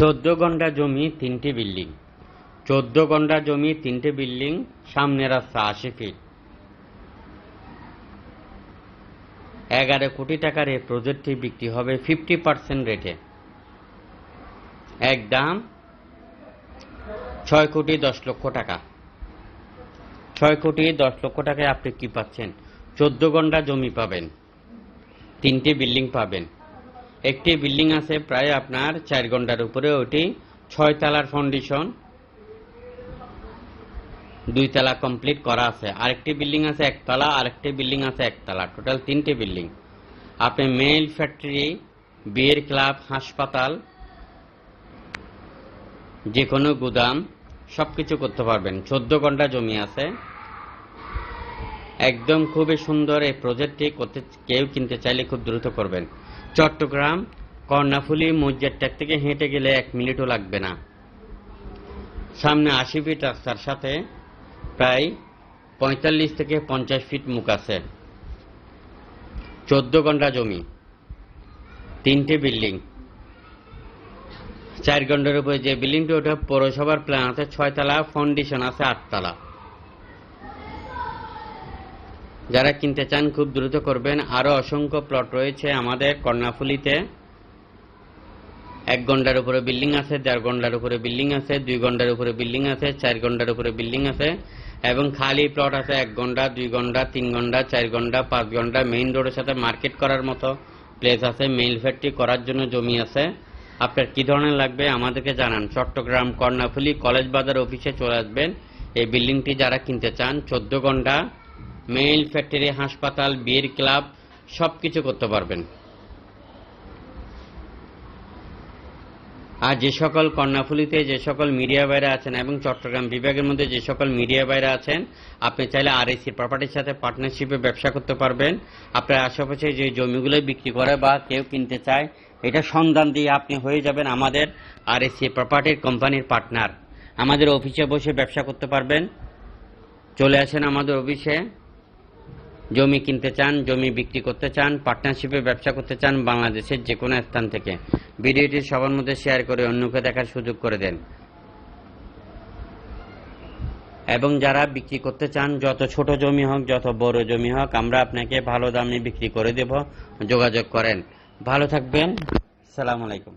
চোদ্দ গন্ডা জমি, তিনটি বিল্ডিং। চোদ্দ গন্ডা জমি, তিনটে বিল্ডিং, সামনে রাস্তা আশি ফিট এগারো কোটি টাকার এই প্রজেক্টটি বিক্রি হবে ফিফটি পার্সেন্ট রেটে এক দাম ছয় কোটি দশ লক্ষ টাকা। ছয় কোটি দশ লক্ষ টাকায় আপনি কি পাচ্ছেন? চোদ্দ গন্ডা জমি পাবেন, তিনটি বিল্ডিং পাবেন। একটি বিল্ডিং আছে প্রায় আপনার চার ঘণ্টার উপরে ওটি ছয় তলার ফাউন্ডেশন দুই তালা কমপ্লিট করা আছে। আরেকটি বিল্ডিং আছে একতলা, আরেকটি বিল্ডিং আছে একতলা। টোটাল তিনটি বিল্ডিং। আপনি মেল ফ্যাক্টরি বিয়ের ক্লাব হাসপাতাল যে কোনো গুদাম সব কিছু করতে পারবেন। চোদ্দ ঘণ্টা জমি আছে। একদম খুবই সুন্দর এই প্রজেক্টটি করতে কেউ কিনতে চাইলে খুব দ্রুত করবেন। চট্টগ্রাম, কর্ণাফুলি মসজিদটার থেকে হেঁটে গেলে এক মিনিটও লাগবে না। সামনে আশি ফিট রাস্তার সাথে প্রায় পঁয়তাল্লিশ থেকে পঞ্চাশ ফিট মুখ আছে। চোদ্দ ঘণ্টা জমি, তিনটে বিল্ডিং। চার ঘণ্টার উপরে যে বিল্ডিংটি, ওটা পৌরসভার প্ল্যান আছে, ছয়তলা ফাউন্ডেশন আছে, আটতলা। যারা কিনতে চান, খুব দ্রুত করবেন। আরও অসংখ্য প্লট রয়েছে আমাদের কর্ণাফুলিতে। এক ঘণ্টার উপরে বিল্ডিং আছে, দেড় ঘণ্টার উপরে বিল্ডিং আছে, দুই ঘণ্টার উপরে বিল্ডিং আছে, চার ঘণ্টার উপরে বিল্ডিং আছে এবং খালি প্লট আছে এক ঘণ্টা দুই ঘণ্টা তিন ঘণ্টা চার ঘণ্টা পাঁচ ঘণ্টা মেইন রোডের সাথে মার্কেট করার মতো প্লেস আছে। মেইল ফ্যাক্টরি করার জন্য জমি আছে। আপনার কি ধরনের লাগবে আমাদেরকে জানান। চট্টগ্রাম কর্ণাফুলি কলেজ বাজার অফিসে চলে আসবেন। এই বিল্ডিংটি যারা কিনতে চান, চোদ্দ ঘণ্টা মেইল, ফ্যাক্টরি, হাসপাতাল, বিয়ের ক্লাব সব কিছু করতে পারবেন। আর যে সকল কর্ণাফুলিতে যে সকল মিডিয়া বাইরে আছেন এবং চট্টগ্রাম বিভাগের মধ্যে যে সকল মিডিয়া বাইরে আছেন, আপনি চাইলে আর এসি প্রপার্টির সাথে পার্টনারশিপে ব্যবসা করতে পারবেন। আপনার আশেপাশে যে জমিগুলো বিক্রি করে বা কেউ কিনতে চায়, এটা সন্ধান দিয়ে আপনি হয়ে যাবেন আমাদের আর এসি প্রপার্টির কোম্পানির পার্টনার। আমাদের অফিসে বসে ব্যবসা করতে পারবেন। চলে আসেন আমাদের অফিসে। জমি কিনতে চান, জমি বিক্রি করতে চান পার্টনারশিপে ব্যবসা করতে চান বাংলাদেশের যে কোনো স্থান থেকে। ভিডিওটি সবার মধ্যে শেয়ার করে অন্যকে দেখার সুযোগ করে দেন। এবং যারা বিক্রি করতে চান, যত ছোট জমি হোক, যত বড় জমি হোক, আমরা আপনাকে ভালো দামে বিক্রি করে দেব। যোগাযোগ করেন। ভালো থাকবেন। সালাম আলাইকুম।